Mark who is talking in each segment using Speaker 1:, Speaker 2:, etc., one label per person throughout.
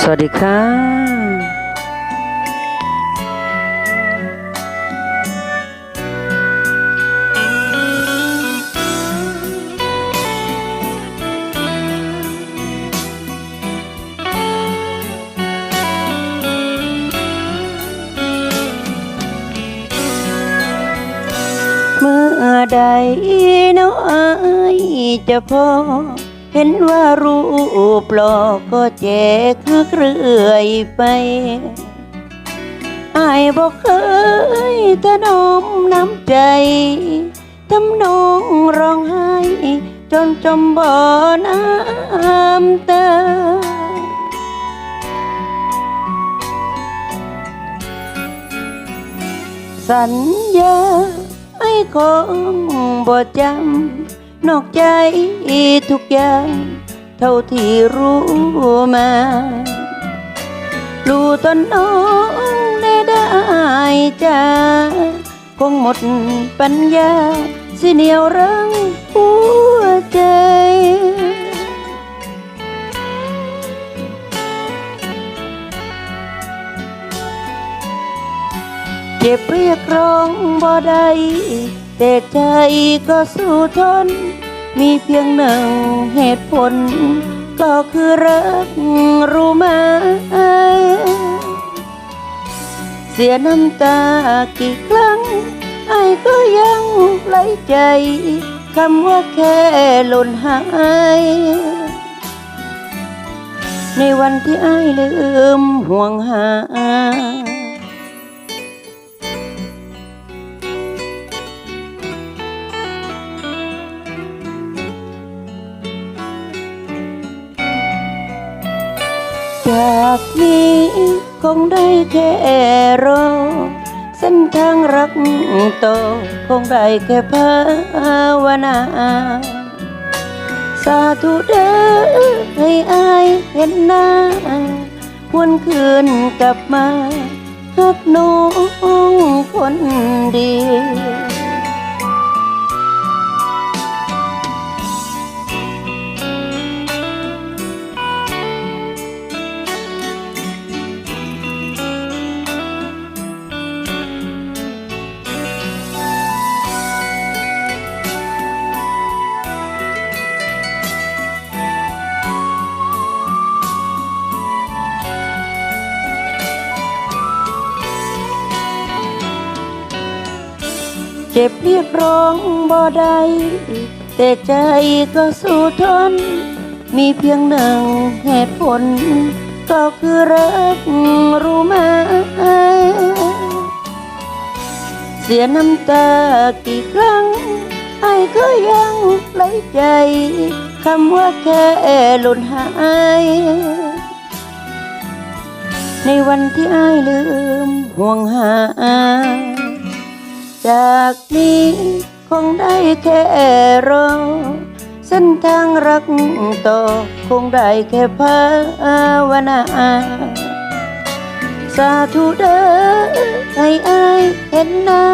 Speaker 1: สวัสดีค่ะ เมื่อใดน้อยจะพอ เห็นว่ารูปหลอกก็แจกหักเรื่อยไปอายบอกเคยถนอมน้ำใจทำน้องร้องไห้จนจมบ่อน้ำตาสัญญาไม่คงบ่จำ นอกใจทุกอย่างเท่าที่รู้มา รู้ตนน้องได้ได้จ้าคงหมดปัญญา สิเหนียวรังหัวใจเจ็บเรียกร้องบ่ได้ แต่ใจก็สู้ทน มีเพียงหนึ่งเหตุผล ก็คือรักรู้ไหมเสียน้ำตากี่ครั้งไอ้ก็ยังไหลใจคำว่าแค่หล่นหาย ในวันที่ไอ้ลืมห่วงหา จากนี้คงได้แค่รอเส้นทางรักโตคงได้แค่ภาวนา สาธุเด้อให้อายเห็นหน้าหวนคืนกลับมาฮักน้องคนดี จ็บเรียกร้องบ่ได้แต่ใจก็สู้ทน มีเพียงหนึ่งเหตุผล ก็คือรักรู้ไหมเสียน้ำตากี่ครั้งไอ้ก็ยังไหลใจคำว่าแค่หล่นหาย ในวันที่ไอ้ลืมห่วงหา จากนี้คงได้แค่รอ เส้นทางรักต่อ คงได้แค่ภาวนา สาธุเด้อให้อายเห็นหน้า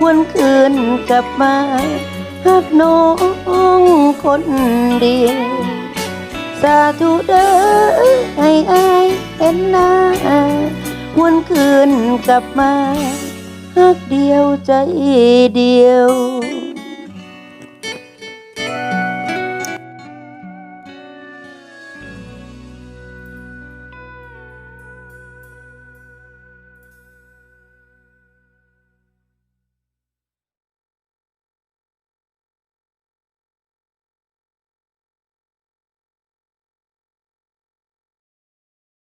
Speaker 1: หวนคืนกลับมาหักน้องคนเดียวสาธุเด้อให้อายเห็นหน้าหวนคืนกลับมา ฮักเดียวใจเดียว